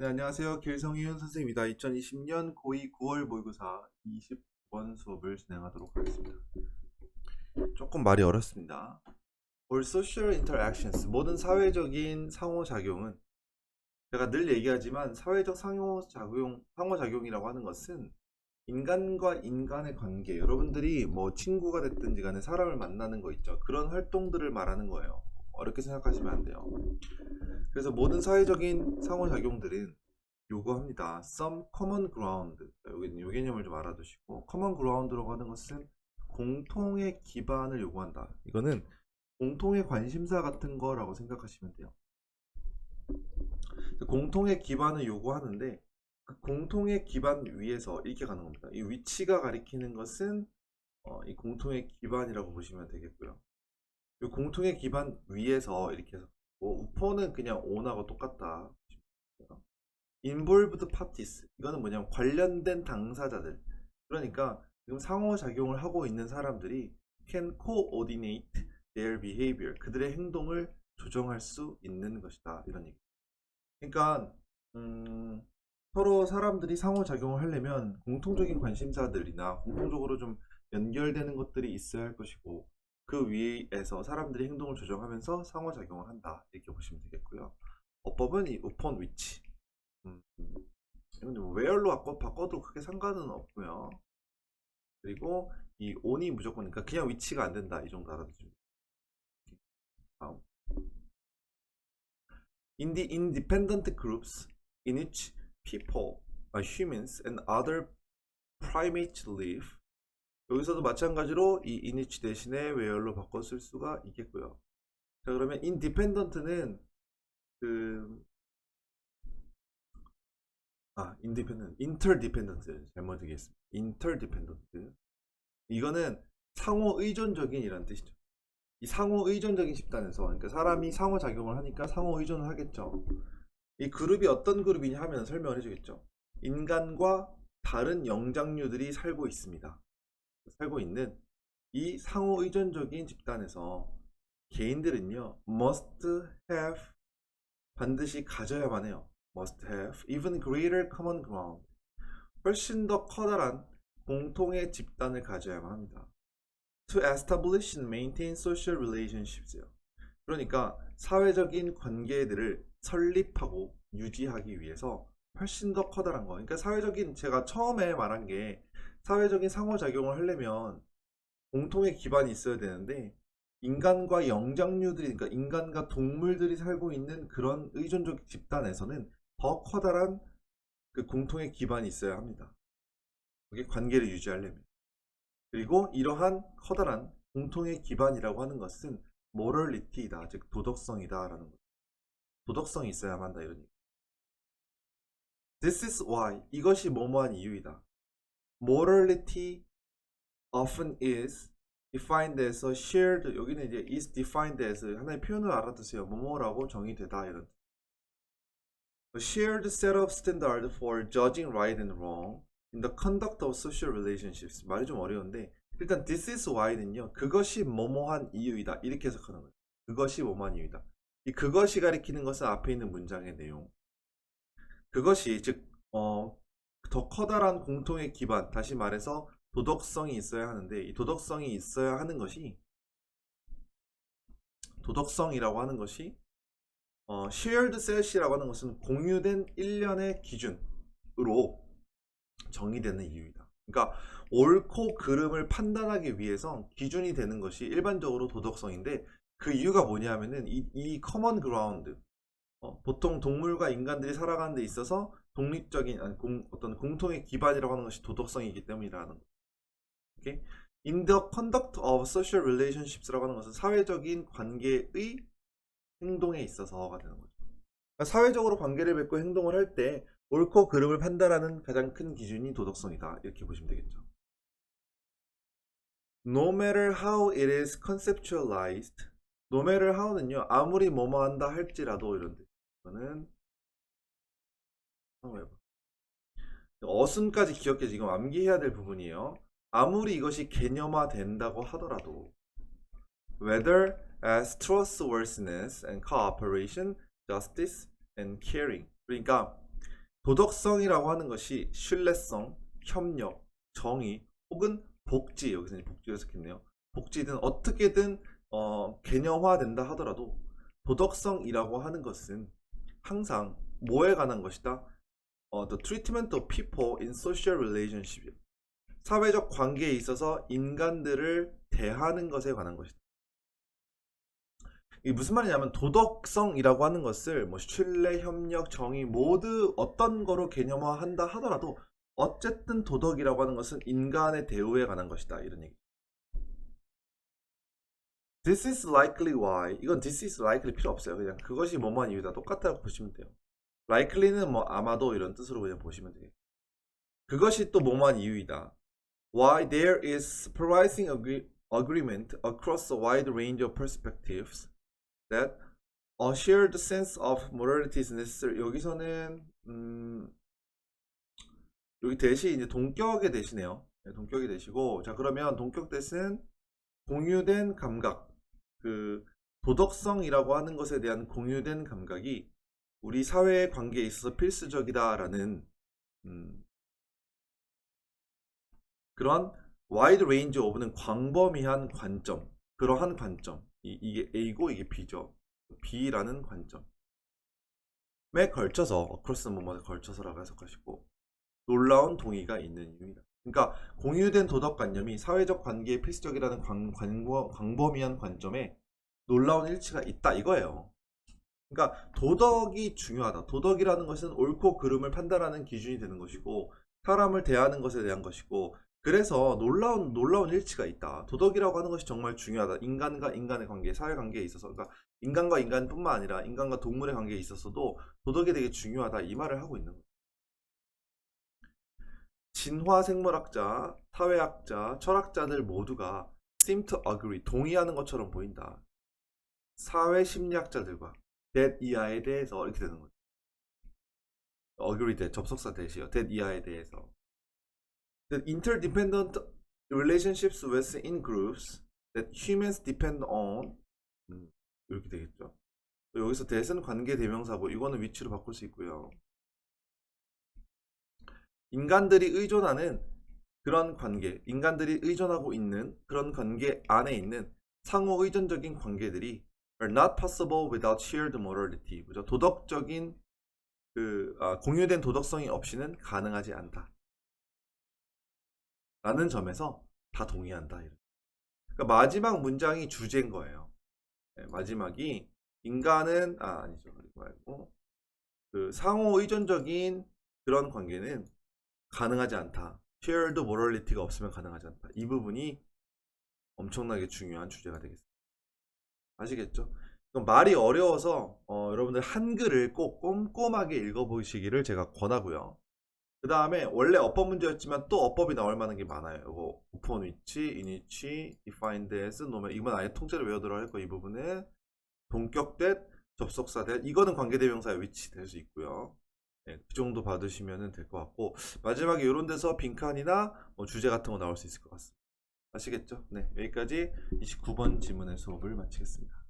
네, 안녕하세요. 길성희윤 선생님입니다. 2020년 고2 9월 모의고사 20번 수업을 진행하도록 하겠습니다. 조금 말이 어렵습니다. All social interactions, 모든 사회적인 상호작용은 제가 늘 얘기하지만 사회적 상호작용, 상호작용이라고 하는 것은 인간과 인간의 관계, 여러분들이 뭐 친구가 됐든지 간에 사람을 만나는 거 있죠. 그런 활동들을 말하는 거예요. 어렵게 생각하시면 안 돼요. 그래서 모든 사회적인 상호작용들은 요구합니다. Some common ground. 여기 요 개념을 좀 알아두시고, common ground라고 하는 것은 공통의 기반을 요구한다. 이거는 공통의 관심사 같은 거라고 생각하시면 돼요. 공통의 기반을 요구하는데, 그 공통의 기반 위에서 이렇게 가는 겁니다. 이 위치가 가리키는 것은 어, 이 공통의 기반이라고 보시면 되겠고요. 이 공통의 기반 위에서 이렇게 해서 뭐 우포는 그냥 on하고 똑같다. involved parties 이거는 뭐냐면 관련된 당사자들. 그러니까 지금 상호작용을 하고 있는 사람들이 can coordinate their behavior. 그들의 행동을 조정할 수 있는 것이다. 이런 얘기. 그러니까 음, 서로 사람들이 상호작용을 하려면 공통적인 관심사들이나 공통적으로 좀 연결되는 것들이 있어야 할 것이고 그 위에서 사람들이 행동을 조정하면서 상호작용을 한다. 이렇게 보시면 되겠고요. 어법은 이 upon which 음, 근데 뭐 where로 바꿔, 바꿔도 크게 상관은 없고요. 그리고 이 on이 무조건이니까 그냥 위치가 안 된다. 이 정도 알아두시면 다음. In the independent groups in which people, uh, humans and other primates live 여기서도 마찬가지로 이 inich 대신에 where로 바꿔 쓸 수가 있겠고요. 자 그러면 independent는 그 아, independent, interdependent 잘못 얘기했습니다. interdependent 이거는 상호 의존적인 이란 뜻이죠. 이 상호 의존적인 집단에서 그러니까 사람이 상호 작용을 하니까 상호 의존을 하겠죠. 이 그룹이 어떤 그룹이냐 하면 설명을 해주겠죠. 인간과 다른 영장류들이 살고 있습니다. 살고 있는 이 상호 의존적인 집단에서 개인들은요 must have 반드시 가져야만 해요. must have even greater common ground 훨씬 더 커다란 공통의 집단을 가져야만 합니다. to establish and maintain social relationships요. 그러니까 사회적인 관계들을 설립하고 유지하기 위해서 훨씬 더 커다란 거. 그러니까 사회적인 제가 처음에 말한 게 사회적인 상호작용을 하려면 공통의 기반이 있어야 되는데 인간과 영장류들이 그러니까 인간과 동물들이 살고 있는 그런 의존적 집단에서는 더 커다란 그 공통의 기반이 있어야 합니다. 그게 관계를 유지하려면. 그리고 이러한 커다란 공통의 기반이라고 하는 것은 morality이다. 즉 도덕성이다라는 거죠. 도덕성이 있어야만 한다 이런 얘기. This is why 이것이 뭐뭐한 이유이다. Morality often is defined as a shared 여기는 이제 is defined as 하나의 표현을 알아두세요. 뭐뭐라고 정의되다 이런. A shared set of standard for judging right and wrong in the conduct of social relationships. 말이 좀 어려운데 일단 this is why는요. 그것이 뭐뭐한 이유이다. 이렇게 해석하는 거예요. 그것이 뭐뭐한 이유이다. 이 그것이 가리키는 것은 앞에 있는 문장의 내용. 그것이 즉 어, 더 커다란 공통의 기반, 다시 말해서 도덕성이 있어야 하는데 이 도덕성이 있어야 하는 것이 도덕성이라고 하는 것이 어, shared set이라고 하는 것은 공유된 일련의 기준으로 정의되는 이유이다. 그러니까 옳고 그름을 판단하기 위해서 기준이 되는 것이 일반적으로 도덕성인데 그 이유가 뭐냐면은 이, 이 커먼 그라운드 어, 보통 동물과 인간들이 살아가는 데 있어서 독립적인 아니, 공, 어떤 공통의 기반이라고 하는 것이 도덕성이기 때문이라는 거. 오케이? In the conduct of social relationships라고 하는 것은 사회적인 관계의 행동에 있어서가 되는 거죠. 그러니까 사회적으로 관계를 맺고 행동을 할 때 옳고 그름을 판단하는 가장 큰 기준이 도덕성이다. 이렇게 보시면 되겠죠. No matter how it is conceptualized, no matter how는요, 아무리 뭐뭐 한다 할지라도 이런 뜻. 이거는 한번 해봐. 어순까지 기억해 지금 암기해야 될 부분이에요. 아무리 이것이 개념화 된다고 하더라도 whether as trustworthiness and cooperation, justice and caring. 그러니까 도덕성이라고 하는 것이 신뢰성, 협력, 정의 혹은 복지 여기서 이제 복지가 적혔네요. 복지든 어떻게든 어, 개념화된다 하더라도 도덕성이라고 하는 것은 항상 뭐에 관한 것이다? 어, the treatment of people in social relationship. 사회적 관계에 있어서 인간들을 대하는 것에 관한 것이다. 이게 무슨 말이냐면 도덕성이라고 하는 것을 뭐 신뢰, 협력, 정의 모두 어떤 거로 개념화한다 하더라도 어쨌든 도덕이라고 하는 것은 인간의 대우에 관한 것이다 이런 얘기. This is likely why 이건 this is likely 필요 없어요. 그냥 그것이 뭐뭐한 이유다 똑같다고 보시면 돼요. Likely는 뭐 아마도 이런 뜻으로 그냥 보시면 돼요. 그것이 또 뭐뭐한 이유이다. Why there is surprising agree, agreement across a wide range of perspectives that a shared sense of morality is necessary. 여기서는 음, 여기 대시 이제 동격의 대시네요. 네, 동격이 되시고 자 그러면 동격 대신 공유된 감각 그 도덕성이라고 하는 것에 대한 공유된 감각이 우리 사회의 관계에 있어서 필수적이다라는 음, 그런 wide range of는 광범위한 관점 그러한 관점 이, 이게 A고 이게 B죠 B라는 관점에 걸쳐서 across 뭐뭐에 걸쳐서라고 해석하시고 놀라운 동의가 있는 이유이다. 그러니까 공유된 도덕관념이 사회적 관계의 필수적이라는 광, 광, 광범위한 관점에 놀라운 일치가 있다 이거예요. 그러니까 도덕이 중요하다. 도덕이라는 것은 옳고 그름을 판단하는 기준이 되는 것이고 사람을 대하는 것에 대한 것이고 그래서 놀라운 놀라운 일치가 있다. 도덕이라고 하는 것이 정말 중요하다. 인간과 인간의 관계, 사회 관계에 있어서 그러니까 인간과 인간뿐만 아니라 인간과 동물의 관계에 있어서도 도덕이 되게 중요하다. 이 말을 하고 있는 거예요. 진화 생물학자, 사회학자, 철학자들 모두가 seem to agree, 동의하는 것처럼 보인다. 사회 심리학자들과 that 이하에 대해서 이렇게 되는 거죠. agree 대 접속사 대시요. that 이하에 대해서. The interdependent relationships within groups that humans depend on 음, 이렇게 되겠죠. 여기서 that은 관계 대명사고 이거는 위치로 바꿀 수 있고요. 인간들이 의존하는 그런 관계, 인간들이 의존하고 있는 그런 관계 안에 있는 상호 의존적인 관계들이 are not possible without shared morality. 그죠? 도덕적인 그 아, 공유된 도덕성이 없이는 가능하지 않다. 라는 점에서 다 동의한다. 그러니까 마지막 문장이 주제인 거예요. 네, 마지막이 인간은 아 아니죠. 그리고 말고 그 상호 의존적인 그런 관계는 가능하지 않다. shared morality가 없으면 가능하지 않다. 이 부분이 엄청나게 중요한 주제가 되겠습니다. 아시겠죠? 말이 어려워서 어, 여러분들 한글을 꼭 꼼꼼하게 읽어보시기를 제가 권하고요. 그 다음에 원래 어법 문제였지만 또 어법이 나올 만한 게 많아요. 이거 which, in which, defined as, 노면 이건 아예 통째로 외워들어 할거 이 부분은 동격 that, 접속사 that 이거는 관계대명사의 위치 될 수 있고요. 네, 그 정도 받으시면 될 것 같고 마지막에 이런 데서 빈칸이나 뭐 주제 같은 거 나올 수 있을 것 같습니다. 아시겠죠? 네, 여기까지 29번 지문의 수업을 마치겠습니다.